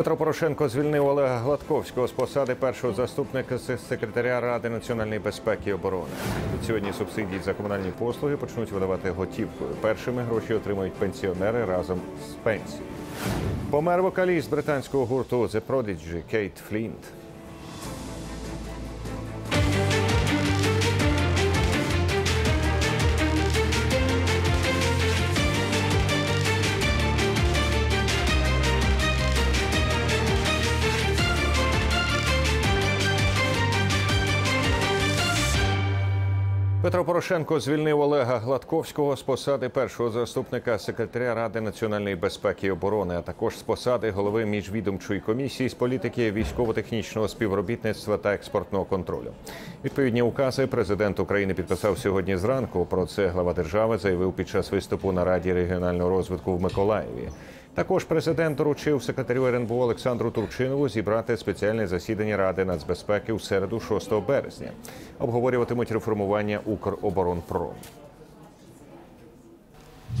Петро Порошенко звільнив Олега Гладковського з посади першого заступника секретаря Ради національної безпеки і оборони. Від сьогодні субсидії за комунальні послуги почнуть видавати готівкою. Першими гроші отримають пенсіонери разом з пенсією. Помер вокаліст британського гурту The Prodigy Кейт Флінт. Петро Порошенко звільнив Олега Гладковського з посади першого заступника секретаря Ради національної безпеки і оборони, а також з посади голови міжвідомчої комісії з політики військово-технічного співробітництва та експортного контролю. Відповідні укази президент України підписав сьогодні зранку. Про це глава держави заявив під час виступу на Раді регіонального розвитку в Миколаєві. Також президент доручив секретарю РНБО Олександру Турчинову зібрати спеціальне засідання Ради нацбезпеки у середу 6 березня. Обговорюватимуть реформування Укроборонпрому.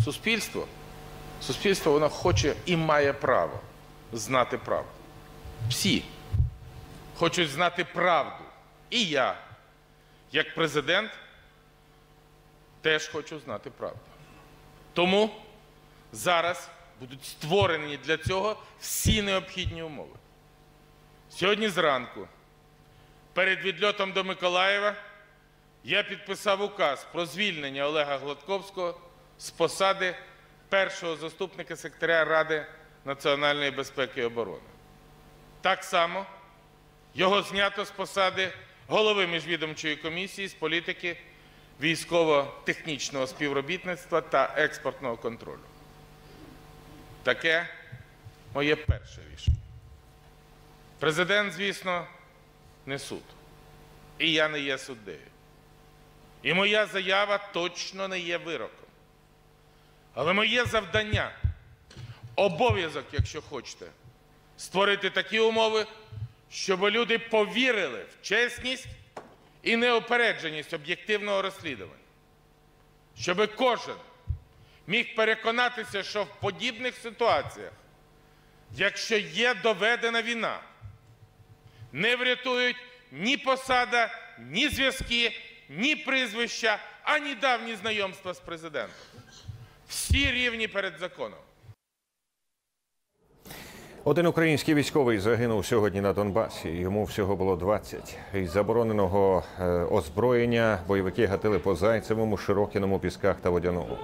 Суспільство, суспільство воно хоче і має право знати правду. Всі хочуть знати правду. І я, як президент, теж хочу знати правду. Тому зараз будуть створені для цього всі необхідні умови. Сьогодні зранку, перед відльотом до Миколаєва, я підписав указ про звільнення Олега Гладковського з посади першого заступника секретаря Ради національної безпеки і оборони. Так само його знято з посади голови міжвідомчої комісії з політики військово-технічного співробітництва та експортного контролю. Таке моє перше рішення. Президент, звісно, не суд. І я не є суддею. І моя заява точно не є вироком. Але моє завдання, обов'язок, якщо хочете, створити такі умови, щоб люди повірили в чесність і неопередженість об'єктивного розслідування. Щоб кожен міг переконатися, що в подібних ситуаціях, якщо є доведена війна, не врятують ні посада, ні зв'язки, ні прізвища, ані давні знайомства з президентом. Всі рівні перед законом. Один український військовий загинув сьогодні на Донбасі. Йому всього було 20. Із забороненого е, озброєння бойовики гатили по Зайцевому, Широкіному, Пісках та Водяному.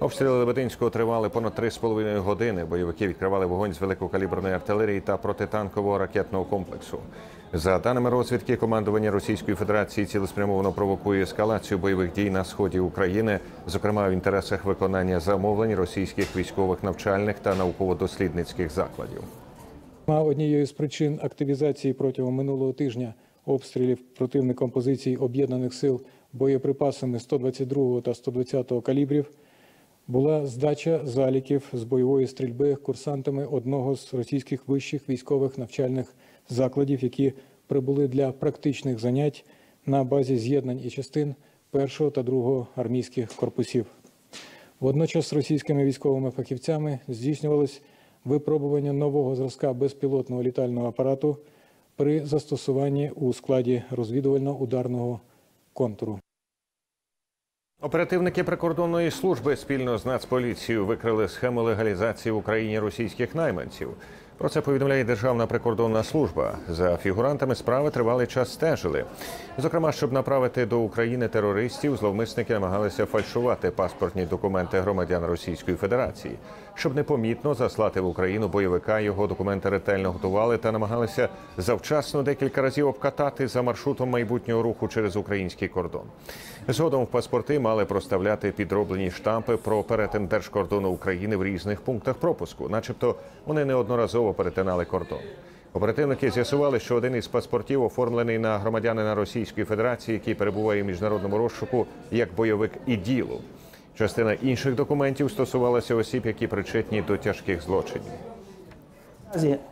Обстріли Лебединського тривали понад 3,5 години. Бойовики відкривали вогонь з великокаліберної артилерії та протитанкового ракетного комплексу. За даними розвідки, командування Російської Федерації цілеспрямовано провокує ескалацію бойових дій на сході України, зокрема в інтересах виконання замовлень російських військових навчальних та науково-дослідницьких закладів. Однією з причин активізації протягом минулого тижня обстрілів противником позицій об'єднаних сил боєприпасами 122 та 120 калібрів була здача заліків з бойової стрільби курсантами одного з російських вищих військових навчальних закладів, які прибули для практичних занять на базі з'єднань і частин 1 та 2 армійських корпусів. Водночас російськими військовими фахівцями здійснювалось випробування нового зразка безпілотного літального апарату при застосуванні у складі розвідувально-ударного контуру. Оперативники прикордонної служби спільно з Нацполіцією викрили схему легалізації в Україні російських найманців. Про це повідомляє Державна прикордонна служба. За фігурантами справи тривалий час стежили. Зокрема, щоб направити до України терористів, зловмисники намагалися фальшувати паспортні документи громадян Російської Федерації. Щоб непомітно заслати в Україну бойовика, його документи ретельно готували та намагалися завчасно декілька разів обкатати за маршрутом майбутнього руху через український кордон. Згодом в паспорти мали проставляти підроблені штампи про перетин держкордону України в різних пунктах пропуску, начебто вони неодноразово перетинали кордон. Оперативники з'ясували, що один із паспортів оформлений на громадянина Російської Федерації, який перебуває в міжнародному розшуку як бойовик іділу. Частина інших документів стосувалася осіб, які причетні до тяжких злочинів.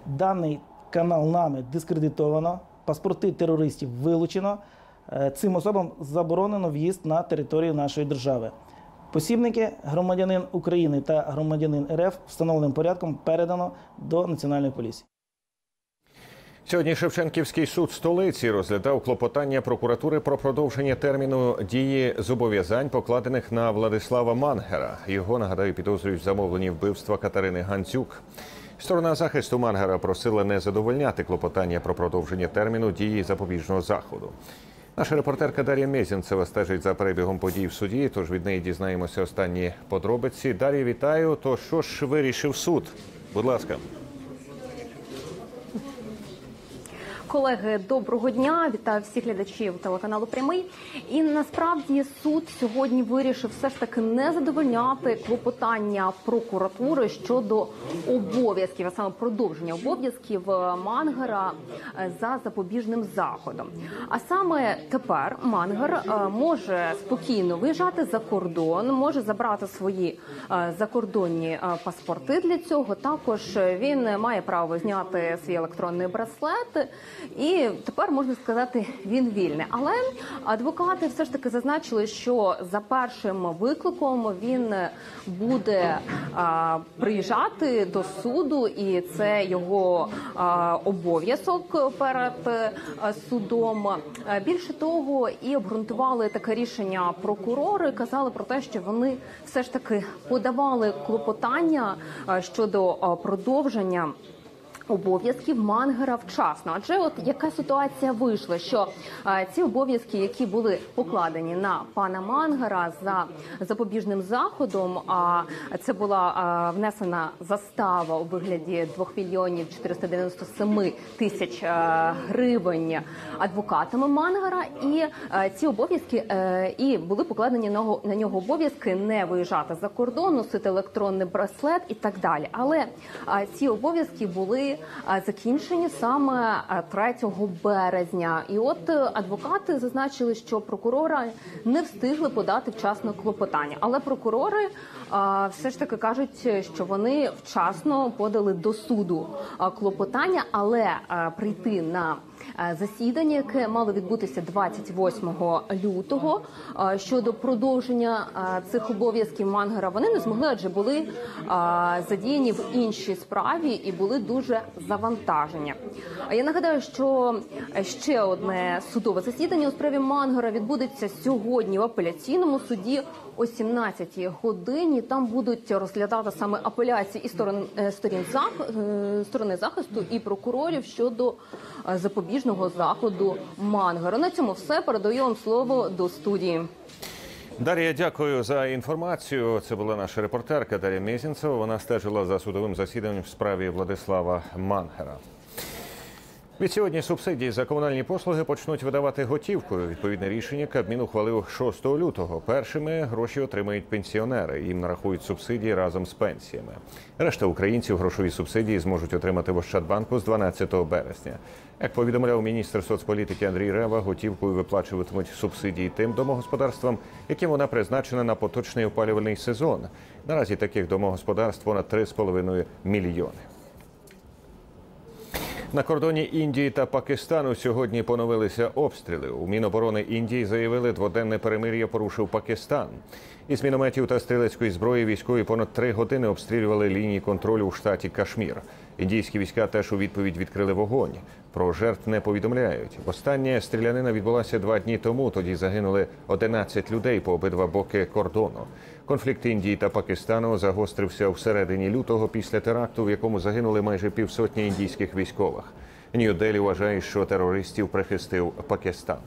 Даний канал нами дискредитовано, паспорти терористів вилучено. Е, Цим особам заборонено в'їзд на територію нашої держави. Посібники громадянин України та громадянин РФ встановленим порядком передано до Національної поліції. Сьогодні Шевченківський суд столиці розглядав клопотання прокуратури про продовження терміну дії зобов'язань, покладених на Владислава Мангера. Його нагадаю підозрюють в замовленні вбивства Катерини Гандзюк. Сторона захисту Мангера просила не задовольняти клопотання про продовження терміну дії запобіжного заходу. Наша репортерка Дар'я Мезінцева стежить за перебігом подій в суді. Тож від неї дізнаємося останні подробиці. Дар'я, вітаю. То що ж вирішив суд? Будь ласка. Колеги, доброго дня! Вітаю всіх глядачів телеканалу Прямий. І насправді суд сьогодні вирішив все ж таки не задовольняти клопотання прокуратури щодо обов'язків, а саме продовження обов'язків е, Мангера е, за запобіжним заходом. А саме тепер Мангер е, може спокійно виїжджати за кордон, може забрати свої закордонні паспорти для цього. Також він має право зняти свій електронний браслет. І тепер можна сказати, він вільний. Але адвокати все ж таки зазначили, що за першим викликом він буде а, приїжджати до суду, і це його обов'язок перед а, судом. Більше того, і обґрунтували таке рішення прокурори. Казали про те, що вони все ж таки подавали клопотання а, щодо продовження обов'язків Мангера вчасно. Адже от яка ситуація вийшла, що е, ці обов'язки, які були покладені на пана Мангера за запобіжним заходом, а це була е, внесена застава у вигляді 2 мільйонів 497 тисяч е, гривень адвокатами Мангера, і ці обов'язки і були покладені на нього- обов'язки не виїжджати за кордон, носити електронний браслет і так далі. Але ці обов'язки були закінчені саме е, 3 березня. І от е, адвокати зазначили, що прокурора не встигли подати вчасно клопотання. Але прокурори все ж таки кажуть, що вони вчасно подали до суду клопотання, але прийти на засідання, яке мало відбутися 28 лютого е, щодо продовження е, цих обов'язків Мангера, вони не змогли, адже були е, задіяні в іншій справі і були дуже завантажені. Я нагадаю, що ще одне судове засідання у справі Мангера відбудеться сьогодні в апеляційному суді о 17 годині. Там будуть розглядати саме апеляції і сторон е, сторін е, сторони захисту і прокурорів щодо е, запобіжного заходу Мангера. На цьому все передаю вам слово до студії. Дар'я, дякую за інформацію. Це була наша репортерка Дар'я Мєзінцева. Вона стежила за судовим засіданням в справі Владислава Мангера. Відсьогодні субсидії за комунальні послуги почнуть видавати готівкою. Відповідне рішення Кабмін ухвалив 6 лютого. Першими гроші отримають пенсіонери. Їм нарахують субсидії разом з пенсіями. Решта українців грошові субсидії зможуть отримати в Ощадбанку з 12 березня. Як повідомляв міністр соцполітики Андрій Рева, готівкою виплачуватимуть субсидії тим домогосподарствам, яким вона призначена на поточний опалювальний сезон. Наразі таких домогосподарств понад 3,5 мільйони. На кордоні Індії та Пакистану сьогодні поновилися обстріли. У Міноборони Індії заявили, дводенне перемир'я порушив Пакистан. Із мінометів та стрілецької зброї військові понад три години обстрілювали лінії контролю у штаті Кашмір. Індійські війська теж у відповідь відкрили вогонь. Про жертв не повідомляють. Остання стрілянина відбулася два дні тому. Тоді загинули 11 людей по обидва боки кордону. Конфлікт Індії та Пакистану загострився всередині лютого після теракту, в якому загинули майже півсотні індійських військових. Нью-Делі вважає, що терористів прихистив Пакистан.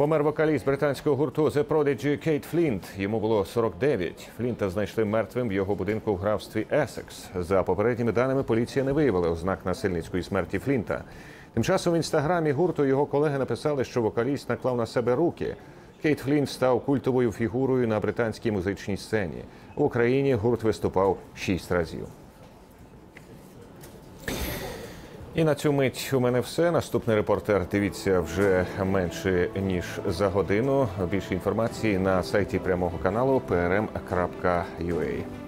Помер вокаліст британського гурту The Prodigy Кейт Флінт. Йому було 49. Флінта знайшли мертвим в його будинку в графстві Есекс. За попередніми даними, поліція не виявила ознак насильницької смерті Флінта. Тим часом в інстаграмі гурту його колеги написали, що вокаліст наклав на себе руки. Кейт Флінт став культовою фігурою на британській музичній сцені. В Україні гурт виступав шість разів. І на цю мить у мене все. Наступний репортер дивіться вже менше ніж за годину. Більше інформації на сайті прямого каналу prm.ua.